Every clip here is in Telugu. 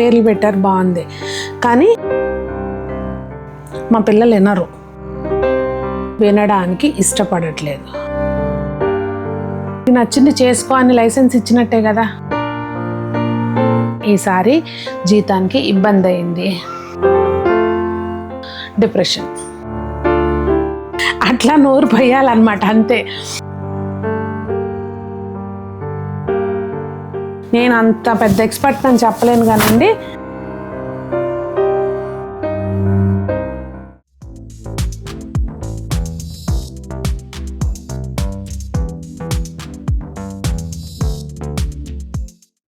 పేర్లు పెట్టారు బాగుంది. కానీ మా పిల్లలు వినరు. వినడానికి ఇష్టపడట్లేదు. నచ్చింది చేసుకో అని లైసెన్స్ ఇచ్చినట్టే కదా. ఈసారి జీతానికి ఇబ్బంది అయింది. డిప్రెషన్. అట్లా నోరు పోయాలన్నమాట అంతే. నేను అంత పెద్ద ఎక్స్పర్ట్ అని చెప్పలేను కానండి.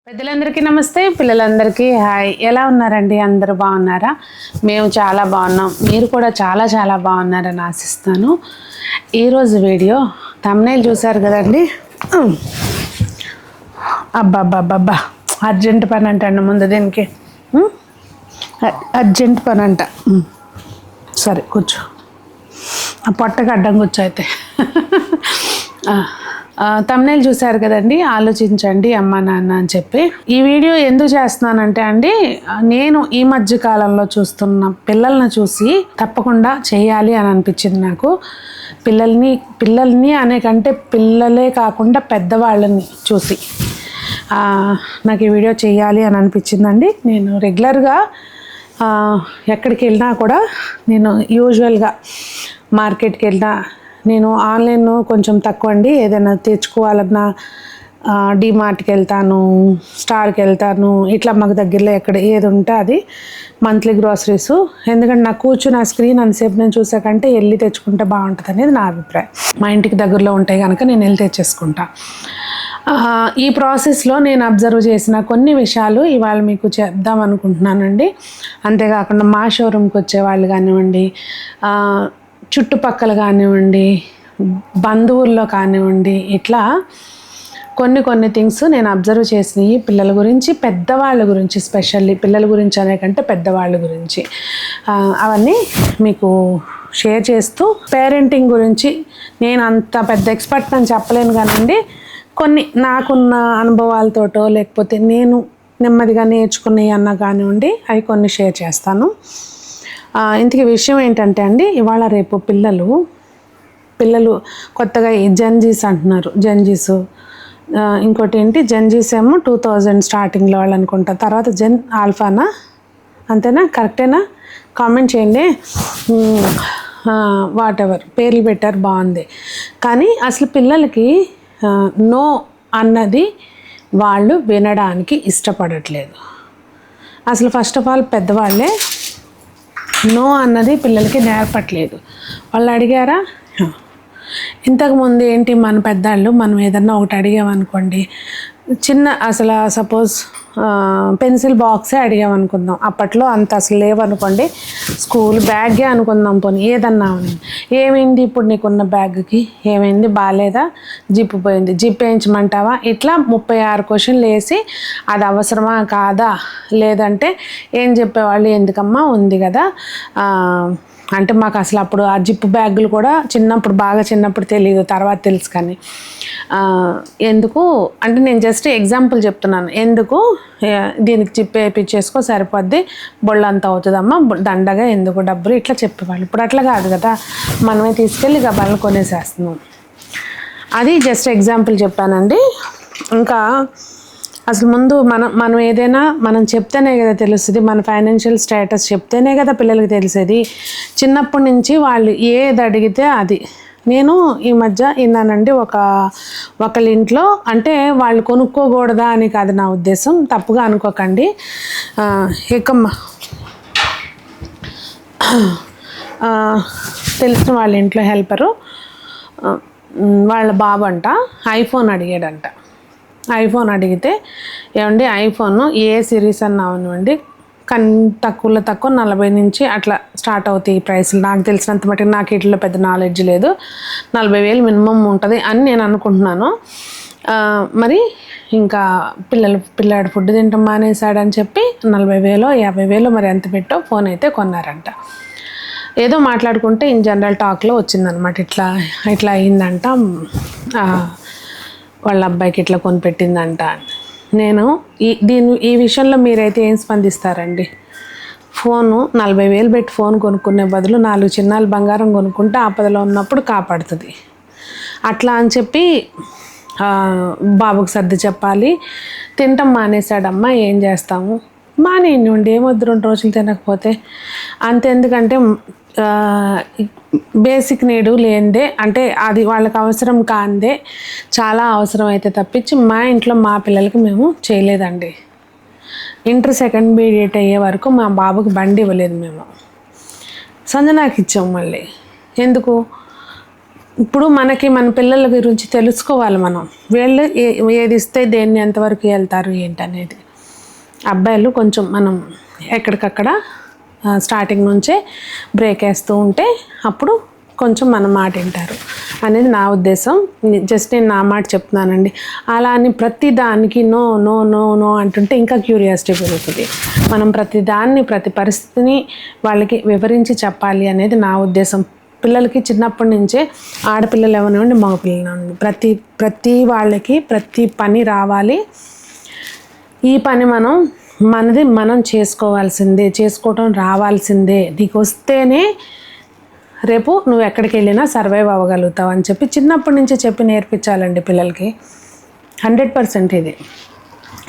పెద్దలందరికీ నమస్తే పిల్లలందరికీ హాయ్. ఎలా ఉన్నారండి? అందరూ బాగున్నారా? మేము చాలా బాగున్నాం. మీరు కూడా చాలా చాలా బాగున్నారని ఆశిస్తాను. ఈరోజు వీడియో తమ్నైల్ చూసారు కదండి? అబ్బాబ్బాబ్బా అర్జెంట్ పని అంటండి ముందు దీనికి. అర్జెంట్ పని అంట సరే కూర్చో. ఆ పొట్టకు అడ్డం కూర్చో అయితే. తమ్నేల్ చూశారు కదండి? ఆలోచించండి అమ్మ నాన్న అని చెప్పి. ఈ వీడియో ఎందుకు చేస్తున్నానంటే అండి నేను ఈ మధ్య కాలంలో చూస్తున్న పిల్లల్ని చూసి తప్పకుండా చేయాలి అని అనిపించింది నాకు. పిల్లల్ని పిల్లల్ని అనే కంటే పిల్లలే కాకుండా పెద్దవాళ్ళని చూసి. నాకు ఈ వీడియో చేయాలి అని అనిపించిందండి. నేను రెగ్యులర్గా ఎక్కడికి వెళ్ళినా కూడా నేను యూజువల్గా మార్కెట్కి వెళ్ళినా నేను ఆన్లైన్ కొంచెం తక్కువ అండి. ఏదైనా తెచ్చుకోవాలన్నా డిమార్ట్కి వెళ్తాను స్టార్కి వెళ్తాను ఇట్లా మాకు దగ్గరలో ఎక్కడ ఏది ఉంటే అది మంత్లీ గ్రాసరీస్. ఎందుకంటే నాకు కూర్చుని ఆ స్క్రీన్ అంతసేపు నేను చూసాకంటే వెళ్ళి తెచ్చుకుంటే బాగుంటుంది అనేది నా అభిప్రాయం. మా ఇంటికి దగ్గరలో ఉంటాయి కనుక నేను వెళ్ళి తెచ్చేసుకుంటా. ఈ ప్రాసెస్లో నేను అబ్జర్వ్ చేసిన కొన్ని విషయాలు ఇవాళ మీకు చెప్దాం అనుకుంటున్నానండి. అంతేకాకుండా మా షోరూమ్కి వచ్చే వాళ్ళు కానివ్వండి చుట్టుపక్కల కానివ్వండి బంధువుల్లో కానివ్వండి ఇట్లా కొన్ని కొన్ని థింగ్స్ నేను అబ్జర్వ్ చేసినవి పిల్లల గురించి పెద్దవాళ్ళ గురించి స్పెషల్లీ పిల్లల గురించి అనే కంటే పెద్దవాళ్ళ గురించి. అవన్నీ మీకు షేర్ చేస్తూ పేరెంటింగ్ గురించి నేను అంత పెద్ద ఎక్స్పర్ట్ అని చెప్పలేను కానండి. కొన్ని నాకున్న అనుభవాలతోటో లేకపోతే నేను నెమ్మదిగా నేర్చుకునే అన్న కానివ్వండి అవి కొన్ని షేర్ చేస్తాను. ఇంతకీ విషయం ఏంటంటే అండి ఇవాళ రేపు పిల్లలు పిల్లలు కొత్తగా ఈ జంజీస్ అంటున్నారు. జంజీస్ ఇంకోటి ఏంటి జంజీస్ ఏమో టూ థౌజండ్ స్టార్టింగ్లో వాళ్ళు అనుకుంటా తర్వాత జెన్ ఆల్ఫానా అంతేనా? కరెక్టేనా? కామెంట్ చేయండి. వాట్ ఎవర్ పేర్లు పెట్టారు బాగుంది. కానీ అసలు పిల్లలకి నో అన్నది వాళ్ళు వినడానికి ఇష్టపడట్లేదు. అసలు ఫస్ట్ ఆఫ్ ఆల్ పెద్దవాళ్ళే నో అన్నది పిల్లలకి నేర్పట్లేదు. వాళ్ళు అడిగారా? ఇంతకుముందు ఏంటి మన పెద్దాళ్ళు? మనం ఏదన్నా ఒకటి అడిగామనుకోండి చిన్న అసలు సపోజ్ పెన్సిల్ బాక్సే అడిగామనుకుందాం. అప్పట్లో అంత అసలు లేవనుకోండి స్కూల్ బ్యాగే అనుకుందాం పోనీ ఏదన్నా ఏమైంది ఇప్పుడు నీకున్న బ్యాగ్కి ఏమైంది? బాగాలేదా జిప్పు పోయింది. జిప్ వేయించమంటావా? ఇట్లా ముప్పై ఆరు క్వశ్చన్లు వేసి అది అవసరమా కాదా? లేదంటే ఏం చెప్పేవాళ్ళు? ఎందుకమ్మా? ఉంది కదా. అంటే మాకు అసలు అప్పుడు ఆ జిప్ బ్యాగులు కూడా చిన్నప్పుడు బాగా చిన్నప్పుడు తెలియదు తర్వాత తెలుసు కానీ. ఎందుకు? అంటే నేను జస్ట్ ఎగ్జాంపుల్ చెప్తున్నాను. ఎందుకు? దీనికి జిప్ వేయించేసుకో సరిపోద్ది. బొళ్ళంతా అవుతుందమ్మా. దండగా ఎందుకు డబ్బులు? ఇట్లా చెప్పేవాళ్ళు. ఇప్పుడు అట్లా కాదు కదా. మనమే తీసుకెళ్ళి గబాలను కొనేసేస్తున్నాం. అది జస్ట్ ఎగ్జాంపుల్ చెప్పానండి. ఇంకా అసలు ముందు మనం మనం ఏదైనా మనం చెప్తేనే కదా తెలుస్తుంది మన ఫైనాన్షియల్ స్టేటస్ చెప్తేనే కదా పిల్లలకి తెలిసేది. చిన్నప్పటి నుంచి వాళ్ళు ఏది అడిగితే అది. నేను ఈ మధ్య విన్నానండి ఒక ఒకళ్ళ ఇంట్లో అంటే వాళ్ళు కొనుక్కోకూడదా అని కాదు నా ఉద్దేశం తప్పుగా అనుకోకండి. ఆ, ఏకమ్మ తెలిసిన వాళ్ళ ఇంట్లో హెల్పరు వాళ్ళ బాబు అంట ఐఫోన్ అడిగాడంట. ఐఫోన్ అడిగితే ఏమండి ఐఫోన్ ఏ సిరీస్ అన్నా అవనివ్వండి కన్ తక్కువలో తక్కువ నలభై నుంచి అట్లా స్టార్ట్ అవుతాయి ఈ ప్రైస్లు. నాకు తెలిసినంత మటుకు నాకు వీటిలో పెద్ద నాలెడ్జ్ లేదు. నలభై వేలు మినిమం ఉంటుంది అని నేను అనుకుంటున్నాను. మరి ఇంకా పిల్లలు పిల్లాడు ఫుడ్ తింటాం మానేశాడని చెప్పి నలభై వేలో యాభై వేలో మరి ఎంత పెట్టో ఫోన్ అయితే కొన్నారంట. ఏదో మాట్లాడుకుంటే ఇన్ జనరల్ టాక్లో వచ్చిందనమాట. ఇట్లా ఇట్లా అయిందంట. వాళ్ళ అబ్బాయికి ఇట్లా కొనిపెట్టిందంట నేను ఈ దీని ఈ విషయంలో మీరైతే ఏం స్పందిస్తారండి? ఫోను నలభై వేలు పెట్టి ఫోన్ కొనుక్కునే బదులు నాలుగు చిన్నాలు బంగారం కొనుక్కుంటే ఆపదలో ఉన్నప్పుడు కాపాడుతుంది. అట్లా అని చెప్పి బాబుకు సర్ది చెప్పాలి. తింటాం మానేశాడమ్మా ఏం చేస్తాము? మానేయండి ఏమొద్దు రెండు రోజులు తినకపోతే. అంతెందుకంటే ఎందుకంటే బేసిక్ నీడు లేనిదే అంటే అది వాళ్ళకి అవసరం కాందే చాలా అవసరం అయితే తప్పించి మా ఇంట్లో మా పిల్లలకి మేము చేయలేదండి. ఇంటర్ సెకండ్ బీడియట్ అయ్యే వరకు మా బాబుకి బండి ఇవ్వలేదు మేము. సంజనాకి ఇచ్చాం మళ్ళీ. ఎందుకు? ఇప్పుడు మనకి మన పిల్లల గురించి తెలుసుకోవాలి మనం. వీళ్ళు ఏ- ఏది ఇస్తే దేన్ని ఎంతవరకు వెళ్తారు ఏంటనేది. అబ్బాయిలు కొంచెం మనం ఎక్కడికక్కడ స్టార్టింగ్ నుంచే బ్రేక్ వేస్తూ ఉంటే అప్పుడు కొంచెం మన మాట వింటారు. అనేది నా ఉద్దేశం. జస్ట్ నేను నా మాట చెప్తున్నానండి. అలా అని ప్రతి దానికి నో నో నో నో అంటుంటే ఇంకా క్యూరియాసిటీ పెరుగుతుంది. మనం ప్రతి దాన్ని ప్రతి పరిస్థితిని వాళ్ళకి వివరించి చెప్పాలి అనేది నా ఉద్దేశం. పిల్లలకి చిన్నప్పటి నుంచే ఆడపిల్లలు ఎవరినండి మగపిల్లలు పిల్లలు ప్రతి ప్రతి వాళ్ళకి ప్రతి పని రావాలి. ఈ పని మనం మనది మనం చేసుకోవాల్సిందే చేసుకోవటం రావాల్సిందే. నీకు వస్తేనే రేపు నువ్వు ఎక్కడికి వెళ్ళినా సర్వైవ్ అవ్వగలుగుతావు అని చెప్పి చిన్నప్పటి నుంచి చెప్పి నేర్పించాలండి పిల్లలకి. హండ్రెడ్ పర్సెంట్ ఇది.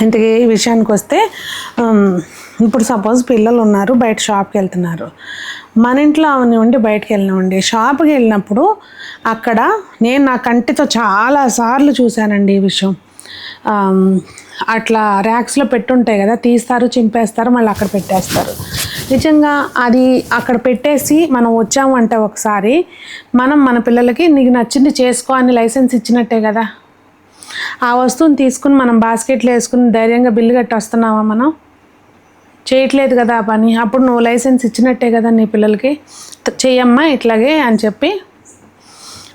ఇంతకీ ఈ విషయానికి వస్తే ఇప్పుడు సపోజ్ పిల్లలు ఉన్నారు బయట షాప్కి వెళ్తున్నారు. మన ఇంట్లో అవనివ్వండి బయటకు వెళ్ళినవ్వండి. షాప్కి వెళ్ళినప్పుడు అక్కడ నేను నా కంటితో చాలా సార్లు చూశానండి ఈ విషయం. అట్లా ర్యాక్స్లో పెట్టుంటాయి కదా తీస్తారు చింపేస్తారు మళ్ళీ అక్కడ పెట్టేస్తారు. నిజంగా అది అక్కడ పెట్టేసి మనం వచ్చామంటే ఒకసారి మనం మన పిల్లలకి నీకు నచ్చింది చేసుకో అని లైసెన్స్ ఇచ్చినట్టే కదా. ఆ వస్తువుని తీసుకుని మనం బాస్కెట్లో వేసుకుని ధైర్యంగా బిల్లు కట్టి వస్తున్నావా మనం? చేయట్లేదు కదా ఆ పని. అప్పుడు నువ్వు లైసెన్స్ ఇచ్చినట్టే కదా నీ పిల్లలకి. చెయ్యమ్మా ఇట్లాగే అని చెప్పి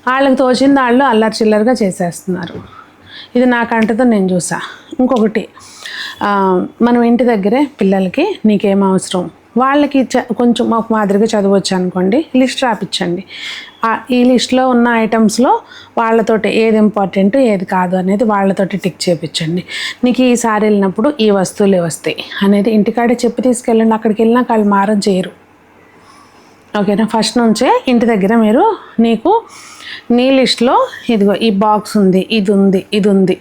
వాళ్ళకి తోచింది వాళ్ళు అల్లరి చిల్లరగా చేసేస్తున్నారు. ఇది నా కంటతో నేను చూసా. ఇంకొకటి మనం ఇంటి దగ్గరే పిల్లలకి నీకేం అవసరం? వాళ్ళకి చ కొంచెం ఒక మాదిరిగా చదవచ్చు అనుకోండి లిస్ట్ రాపించండి ఈ లిస్ట్లో ఉన్న ఐటమ్స్లో వాళ్ళతోటి ఏది ఇంపార్టెంట్ ఏది కాదు అనేది వాళ్ళతోటి టిక్ చేయించండి నీకు ఈసారి వెళ్ళినప్పుడు ఈ వస్తువులే వస్తాయి అనేది ఇంటికాడే చెప్పి తీసుకెళ్ళండి. అక్కడికి వెళ్ళినా వాళ్ళు మారం చేయరు. ఓకేనా? ఫస్ట్ నుంచే ఇంటి దగ్గర మీరు నీకు నీ లిస్ట్లో ఇదిగో ఈ బాక్స్ ఉంది ఇది ఉంది ఇది ఉంది.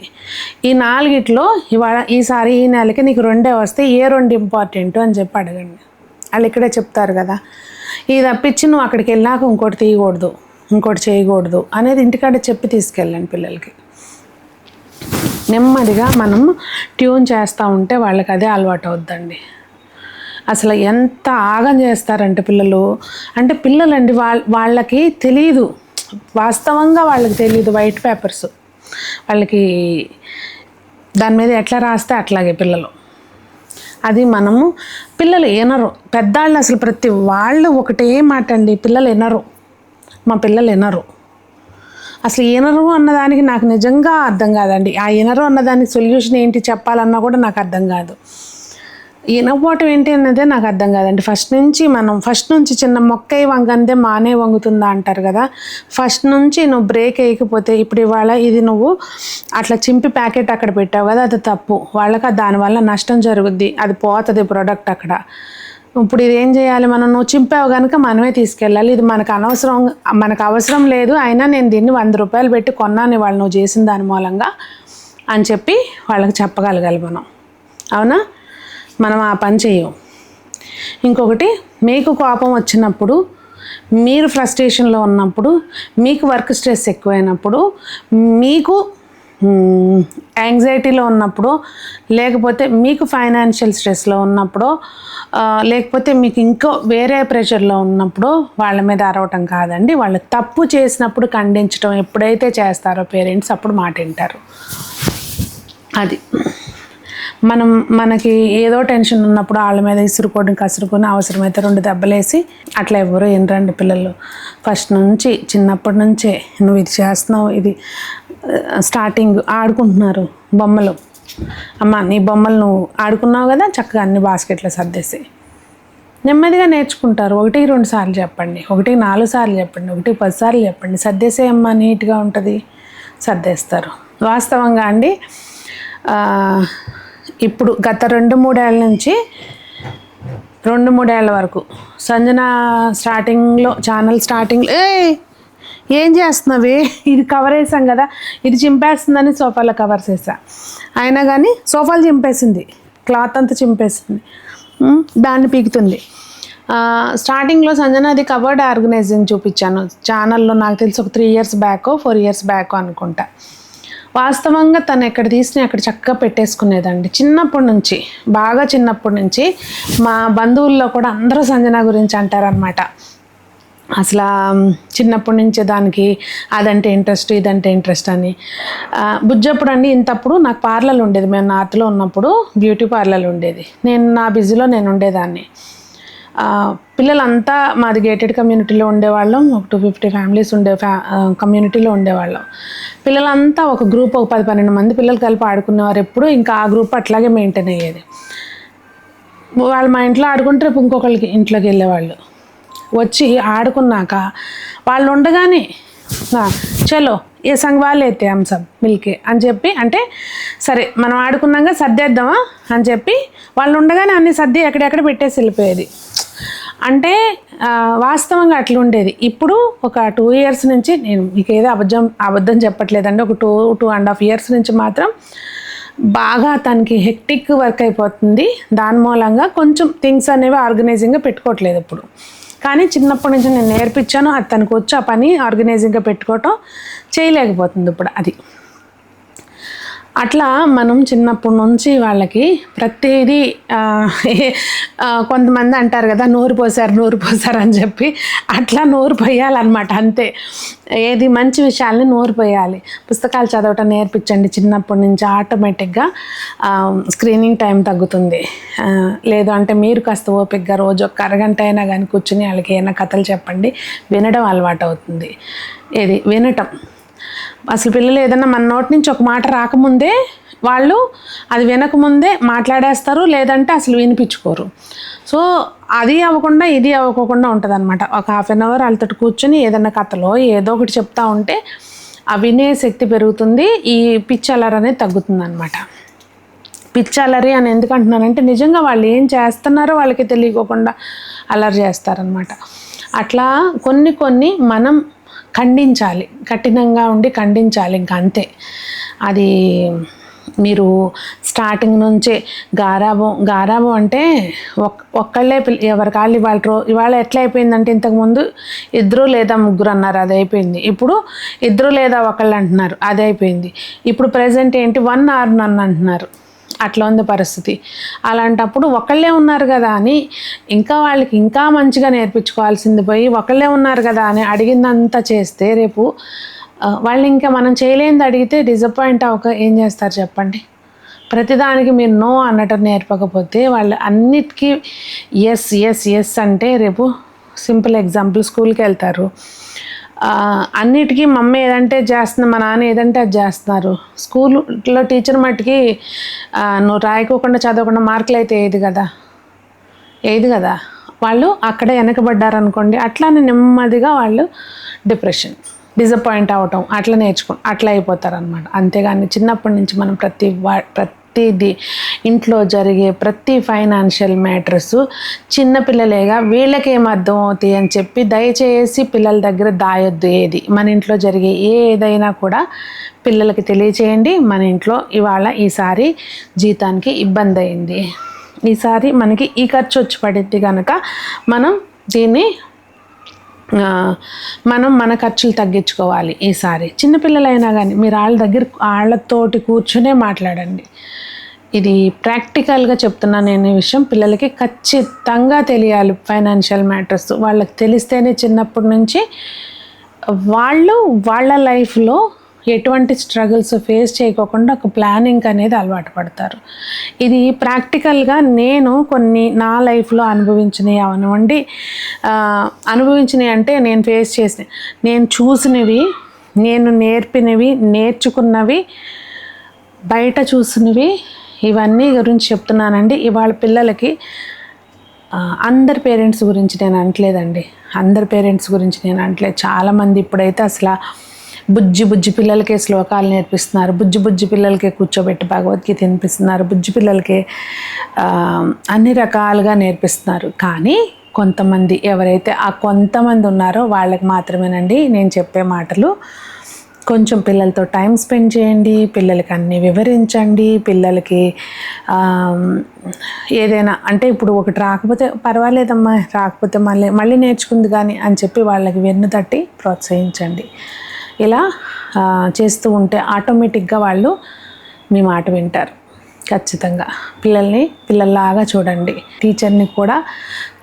ఈ నాలుగిట్లో ఇవాళ ఈసారి ఈ నెలకి నీకు రెండే వస్తే ఏ రెండు ఇంపార్టెంట్ అని చెప్పి అడగండి. వాళ్ళు ఇక్కడే చెప్తారు కదా ఇది తప్పించి నువ్వు అక్కడికి వెళ్ళాక ఇంకోటి తీయకూడదు ఇంకోటి చేయకూడదు అనేది ఇంటికాడ చెప్పి తీసుకెళ్ళండి పిల్లలకి. నెమ్మదిగా మనం ట్యూన్ చేస్తూ ఉంటే వాళ్ళకి అదే అలవాటు అవుద్దండి. అసలు ఎంత ఆగం చేస్తారంటే పిల్లలు అంటే పిల్లలండి వాళ్ళ వాళ్ళకి తెలియదు వాస్తవంగా వాళ్ళకి తెలియదు వైట్ పేపర్స్. వాళ్ళకి దాని మీద ఎట్లా రాస్తే అట్లాగే పిల్లలు. అది మనము పిల్లలు వినరు పెద్దాళ్ళు అసలు ప్రతి వాళ్ళు ఒకటే మాట అండి పిల్లలు వినరు మా పిల్లలు వినరు అసలు ఈనరు అన్నదానికి నాకు నిజంగా అర్థం కాదండి. ఆ ఈనరు అన్నదానికి సొల్యూషన్ ఏంటి చెప్పాలన్నా కూడా నాకు అర్థం కాదు. నవ్వటం ఏంటి అన్నదే నాకు అర్థం కాదండి. ఫస్ట్ నుంచి మనం ఫస్ట్ నుంచి చిన్న మొక్కై వంగందే మానే వంగుతుందా అంటారు కదా. ఫస్ట్ నుంచి నువ్వు బ్రేక్ వేయకపోతే ఇప్పుడు ఇవాళ ఇది నువ్వు అట్లా చింపి ప్యాకెట్ అక్కడ పెట్టావు కదా అది తప్పు. వాళ్ళకి దానివల్ల నష్టం జరుగుద్ది. అది పోతుంది ప్రోడక్ట్ అక్కడ. ఇప్పుడు ఇది ఏం చేయాలి మనం? నువ్వు చింపావు కనుక మనమే తీసుకెళ్ళాలి. ఇది మనకు అనవసరం మనకు అవసరం లేదు. అయినా నేను దీన్ని వంద రూపాయలు పెట్టి కొన్నాను వాళ్ళు నువ్వు చేసిన దాని మూలంగా అని చెప్పి వాళ్ళకి చెప్పగలగాలి మనం. అవునా? మనం ఆ పని చేయం ఇంకొకటి మీకు కోపం వచ్చినప్పుడు మీరు ఫ్రస్ట్రేషన్లో ఉన్నప్పుడు మీకు వర్క్ స్ట్రెస్ ఎక్కువైనప్పుడు మీకు యాంగ్జైటీలో ఉన్నప్పుడు లేకపోతే మీకు ఫైనాన్షియల్ స్ట్రెస్లో ఉన్నప్పుడు లేకపోతే మీకు ఇంకో వేరే ప్రెషర్లో ఉన్నప్పుడు వాళ్ళ మీద అరవటం కాదండి. వాళ్ళు తప్పు చేసినప్పుడు ఖండించడం ఎప్పుడైతే చేస్తారో పేరెంట్స్ అప్పుడు మాట వింటారు. అది. మనం మనకి ఏదో టెన్షన్ ఉన్నప్పుడు వాళ్ళ మీద ఇసురుకోవడం కసురుకొని అవసరమైతే రెండు దెబ్బలేసి అట్లా ఎవరు ఏంటండి పిల్లలు. ఫస్ట్ నుంచి చిన్నప్పటి నుంచే నువ్వు ఇది చేస్తున్నావు ఇది స్టార్టింగ్ ఆడుకుంటున్నారు బొమ్మలు. అమ్మ నీ బొమ్మలు నువ్వు ఆడుకున్నావు కదా చక్కగా అన్ని బాస్కెట్లో సర్దేసి. నెమ్మదిగా నేర్చుకుంటారు. ఒకటి రెండు సార్లు చెప్పండి ఒకటి నాలుగు సార్లు చెప్పండి ఒకటి పది సార్లు చెప్పండి. సర్దేసేయమ్మా నీట్గా ఉంటుంది. సర్దేస్తారు. వాస్తవంగా అండి ఇప్పుడు గత రెండు మూడేళ్ళ నుంచి రెండు మూడేళ్ళ వరకు సంజన స్టార్టింగ్లో ఛానల్ స్టార్టింగ్లో ఏ ఏం చేస్తున్నావే? ఇది కవర్ వేసాం కదా. ఇది చింపేస్తుందని సోఫాలో కవర్ చేసా అయినా కానీ సోఫాలు చింపేసింది. క్లాత్ అంతా చింపేసింది. దాన్ని పీకుతుంది. స్టార్టింగ్లో సంజన అది కవర్డ్ ఆర్గనైజింగ్ చూపించాను. ఛానల్లో నాకు తెలిసి ఒక three years back four years back అనుకుంటా. వాస్తవంగా తను ఎక్కడ తీసినా అక్కడ చక్కగా పెట్టేసుకునేదండి. చిన్నప్పటి నుంచి బాగా చిన్నప్పటి నుంచి మా బంధువుల్లో కూడా అందరూ సంజన గురించి అంటారనమాట అసలు చిన్నప్పటి నుంచే దానికి అదంటే ఇంట్రెస్ట్ ఇదంటే ఇంట్రెస్ట్ అని. బుజ్జప్పుడు అండి ఇంతప్పుడు నాకు పార్లర్ ఉండేది. మేము నార్త్లో ఉన్నప్పుడు బ్యూటీ పార్లర్ ఉండేది. నేను నా బిజీలో నేను ఉండేదాన్ని. పిల్లలంతా మాది గేటెడ్ కమ్యూనిటీలో ఉండేవాళ్ళం. ఒక టూ ఫిఫ్టీ ఫ్యామిలీస్ ఉండే ఫ్యా కమ్యూనిటీలో ఉండేవాళ్ళం. పిల్లలంతా ఒక గ్రూప్ ఒక పది పన్నెండు మంది పిల్లలు కలిపి ఆడుకునేవారు ఎప్పుడు. ఇంకా ఆ గ్రూప్ అట్లాగే మెయింటైన్ అయ్యేది. వాళ్ళు మా ఇంట్లో ఆడుకుంటే రేపు ఇంకొకళ్ళకి ఇంట్లోకి వెళ్ళేవాళ్ళు. వచ్చి ఆడుకున్నాక వాళ్ళు ఉండగానే చలో ఏ సంగ్ వాళ్ళే అయితే అంశం మిల్కే అని చెప్పి అంటే సరే మనం ఆడుకున్నాక సర్దేద్దామా అని చెప్పి వాళ్ళు ఉండగానే అన్ని సర్ది ఎక్కడెక్కడ పెట్టేసి వెళ్ళిపోయేది. అంటే వాస్తవంగా అట్లుండేది. ఇప్పుడు ఒక టూ ఇయర్స్ నుంచి నేను మీకు ఏదో అబద్ధం అబద్ధం చెప్పట్లేదండి. ఒక two two and half years నుంచి మాత్రం బాగా తనకి హెక్టిక్ వర్క్ అయిపోతుంది. దాని మూలంగా కొంచెం థింగ్స్ అనేవి ఆర్గనైజింగ్గా పెట్టుకోవట్లేదు ఇప్పుడు. కానీ చిన్నప్పటి నుంచి నేను నేర్పించాను. అది తనకు వచ్చి ఆ పని ఆర్గనైజింగ్గా పెట్టుకోవటం చేయలేకపోతుంది ఇప్పుడు అది. అట్లా మనం చిన్నప్పటి నుంచి వాళ్ళకి ప్రతిదీ కొంతమంది అంటారు కదా నోరు పోసారు నోరు పోసారు అని చెప్పి అట్లా నోరు పోయాలన్నమాట అంతే. ఏది మంచి విషయాల్ని నోరు పోయాలి. పుస్తకాలు చదవటం నేర్పించండి చిన్నప్పటి నుంచి ఆటోమేటిక్గా స్క్రీనింగ్ టైం తగ్గుతుంది. లేదు అంటే మీరు కాస్త ఓపికగా రోజు ఒక అరగంట అయినా కానీ కూర్చుని వాళ్ళకి ఏమైనా కథలు చెప్పండి వినడం అలవాటు అవుతుంది ఏది? వినటం. అసలు పిల్లలు ఏదన్నా మన నోటి నుంచి ఒక మాట రాకముందే వాళ్ళు అది వినకముందే మాట్లాడేస్తారు లేదంటే అసలు వినిపించుకోరు. సో అది అవ్వకుండా ఇది అవ్వకుండా ఉంటుంది అనమాట ఒక హాఫ్ అన్ అవర్ వాళ్ళతో కూర్చొని ఏదన్నా కథలో ఏదో ఒకటి చెప్తా ఉంటే ఆ వినే శక్తి పెరుగుతుంది ఈ పిచ్ అలర్ అనేది తగ్గుతుంది అనమాట పిచ్చలరి అని ఎందుకు అంటున్నానంటే నిజంగా వాళ్ళు ఏం చేస్తున్నారో వాళ్ళకి తెలియకోకుండా అలర్ చేస్తారనమాట అట్లా కొన్ని కొన్ని మనం ఖండించాలి కఠినంగా ఉండి ఖండించాలి ఇంక అంతే. అది మీరు స్టార్టింగ్ నుంచే గారాబం గారాబం అంటే ఒక్ ఒక్కళ్ళే పిల్ల ఎవరి కాళ్ళు ఇవాళ రో ఇవాళ ఎట్లా అయిపోయిందంటే ఇంతకుముందు ఇద్దరు లేదా ముగ్గురు అన్నారు అది అయిపోయింది. ఇప్పుడు ఇద్దరు లేదా ఒకళ్ళు అంటున్నారు అది అయిపోయింది. ఇప్పుడు ప్రజెంట్ ఏంటి? వన్ ఆర్ నన్ను అంటున్నారు. అట్లా ఉంది పరిస్థితి. అలాంటప్పుడు ఒకళ్ళే ఉన్నారు కదా అని ఇంకా వాళ్ళకి ఇంకా మంచిగా నేర్పించుకోవాల్సింది పోయి ఒకళ్ళే ఉన్నారు కదా అని అడిగిందంతా చేస్తే రేపు వాళ్ళు ఇంకా మనం చేయలేనిది అడిగితే డిసప్పాయింట్ అవ్వక ఏం చేస్తారు చెప్పండి? ప్రతిదానికి మీరు నో అన్నట్టు నేర్పకపోతే వాళ్ళు అన్నిటికీ ఎస్ ఎస్ ఎస్ అంటే రేపు సింపుల్ ఎగ్జాంపుల్ స్కూల్కి వెళ్తారు. అన్నిటికీ మమ్మీ ఏదంటే చేస్తుంది మా నాన్న ఏదంటే అది చేస్తున్నారు. స్కూల్లో టీచర్ మట్టుకి నువ్వు రాయకోకుండా చదవకుండా మార్కులు అయితే ఏది కదా? ఏది కదా? వాళ్ళు అక్కడే వెనకబడ్డారనుకోండి అట్లానే నెమ్మదిగా వాళ్ళు డిప్రెషన్ డిసప్పాయింట్ అవ్వటం అట్లా నేర్చుకో అట్లా అయిపోతారనమాట అంతేగాని చిన్నప్పటి నుంచి మనం ప్రతి వా ప్రతిదీ ఇంట్లో జరిగే ప్రతి ఫైనాన్షియల్ మ్యాటర్స్ చిన్నపిల్లలేగా వీళ్ళకేం అర్థం అవుతాయి అని చెప్పి దయచేసి పిల్లల దగ్గర దాయొద్దు ఏది. మన ఇంట్లో జరిగే ఏదైనా కూడా పిల్లలకి తెలియచేయండి. మన ఇంట్లో ఇవాళ ఈసారి జీతానికి ఇబ్బంది అయింది ఈసారి మనకి ఈ ఖర్చు వచ్చి పడింది కనుక మనం దీన్ని మనం మన ఖర్చులు తగ్గించుకోవాలి ఈసారి చిన్నపిల్లలైనా కానీ మీరు వాళ్ళ దగ్గర వాళ్ళతోటి కూర్చునే మాట్లాడండి. ఇది ప్రాక్టికల్గా చెప్తున్నా నేను ఈ విషయం పిల్లలకి ఖచ్చితంగా తెలియాలి ఫైనాన్షియల్ మ్యాటర్స్. వాళ్ళకి తెలిస్తేనే చిన్నప్పటి నుంచి వాళ్ళు వాళ్ళ లైఫ్లో ఎటువంటి స్ట్రగుల్స్ ఫేస్ చేయకోకుండా ఒక ప్లానింగ్ అనేది అలవాటు పడతారు. ఇది ప్రాక్టికల్గా నేను కొన్ని నా లైఫ్లో అనుభవించినవి అవనివ్వండి. అనుభవించినవి అంటే నేను ఫేస్ చేసిన నేను చూసినవి నేను నేర్పినవి నేర్చుకున్నవి బయట చూసినవి ఇవన్నీ గురించి చెప్తున్నానండి. ఇవాళ పిల్లలకి అందరి పేరెంట్స్ గురించి నేను అనట్లేదండి. అందరి పేరెంట్స్ గురించి నేను అనట్లేదు. చాలామంది ఇప్పుడైతే అసలు బుజ్జి బుజ్జి పిల్లలకే శ్లోకాలు నేర్పిస్తున్నారు. బుజ్జి బుజ్జి పిల్లలకే కూర్చోబెట్టి భగవద్గీత వినిపిస్తున్నారు. బుజ్జి పిల్లలకి అన్ని రకాలుగా నేర్పిస్తున్నారు. కానీ కొంతమంది ఎవరైతే ఆ కొంతమంది ఉన్నారో వాళ్ళకి మాత్రమేనండి నేను చెప్పే మాటలు. కొంచెం పిల్లలతో టైం స్పెండ్ చేయండి పిల్లలకి అన్నీ వివరించండి పిల్లలకి ఏదైనా అంటే ఇప్పుడు ఒకటి రాకపోతే పర్వాలేదమ్మా రాకపోతే మళ్ళీ మళ్ళీ నేర్చుకుంది కానీ అని చెప్పి వాళ్ళకి వెన్ను తట్టి ప్రోత్సహించండి. ఇలా చేస్తూ ఉంటే ఆటోమేటిక్గా వాళ్ళు మీ మాట వింటారు. ఖచ్చితంగా. పిల్లల్ని పిల్లల్లాగా చూడండి. టీచర్ని కూడా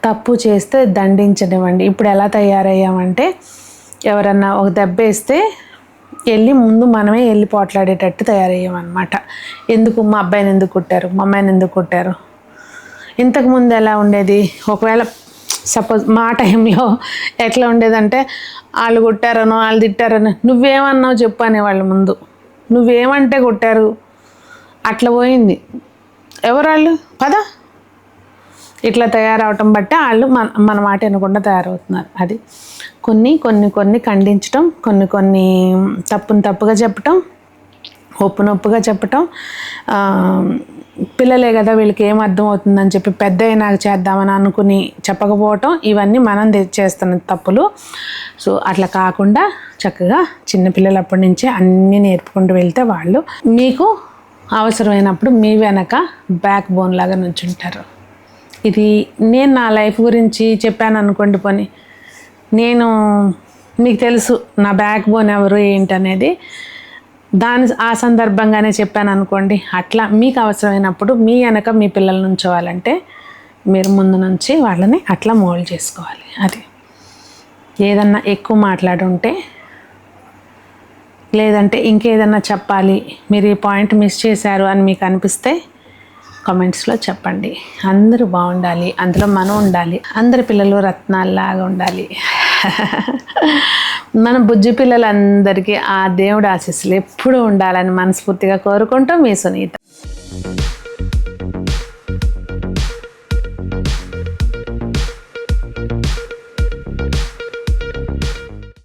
తప్పు చేస్తే దండించనివ్వండి. ఇప్పుడు ఎలా తయారయ్యామంటే ఎవరన్నా ఒక దెబ్బ వేస్తే వెళ్ళి ముందు మనమే వెళ్ళి పోట్లాడేటట్టు తయారయ్యామన్నమాట. ఎందుకు? మా అబ్బాయిని ఎందుకు కొట్టారు? మా అమ్మాయిని ఎందుకు కొట్టారు? ఇంతకుముందు ఎలా ఉండేది? ఒకవేళ సపోజ్ మా టైంలో ఎట్లా ఉండేదంటే వాళ్ళు కొట్టారనో వాళ్ళు తిట్టారనో నువ్వేమన్నావు చెప్పు అనేవాళ్ళు ముందు. నువ్వేమంటే కొట్టారు? అట్లా పోయింది. ఎవరు వాళ్ళు పద. ఇట్లా తయారవటం బట్టి వాళ్ళు మన మన మాట వినకుండా తయారవుతున్నారు. అది. కొన్ని కొన్ని కొన్ని ఖండించటం కొన్ని కొన్ని తప్పును తప్పుగా చెప్పటం ఒప్పు నొప్పుగా చెప్పటం పిల్లలే కదా వీళ్ళకి ఏం అర్థం అవుతుందని చెప్పి పెద్ద నాకు చేద్దామని అనుకుని చెప్పకపోవటం ఇవన్నీ మనం చేస్తున్న తప్పులు. సో అట్లా కాకుండా చక్కగా చిన్నపిల్లలప్పటి నుంచే అన్నీ నేర్పుకుంటూ వెళ్తే వాళ్ళు మీకు అవసరమైనప్పుడు మీ వెనక బ్యాక్ బోన్ లాగా నుంచుంటారు. ఇది నేను నా లైఫ్ గురించి చెప్పాను అనుకోండి పోనీ. నేను మీకు తెలుసు నా బ్యాక్ బోన్ ఎవరు ఏంటనేది. దాని ఆ సందర్భంగానే చెప్పాను అనుకోండి. అట్లా మీకు అవసరమైనప్పుడు మీ వెనక మీ పిల్లలు నుంచోవాలంటే మీరు ముందు నుంచి వాళ్ళని అట్లా మోల్డ్ చేసుకోవాలి. అది ఏదన్నా ఎక్కువ మాట్లాడుంటే లేదంటే ఇంకేదన్నా చెప్పాలి. మీరు ఈ పాయింట్ మిస్ చేశారు అని మీకు అనిపిస్తే కామెంట్స్లో చెప్పండి. అందరూ బాగుండాలి. అందులో మనం ఉండాలి. అందరి పిల్లలు రత్నాల్లాగా ఉండాలి. మన బుజ్జి పిల్లలందరికీ ఆ దేవుడు ఆశీస్సులు ఎప్పుడూ ఉండాలని మనస్ఫూర్తిగా కోరుకుంటూ మీ సునీత.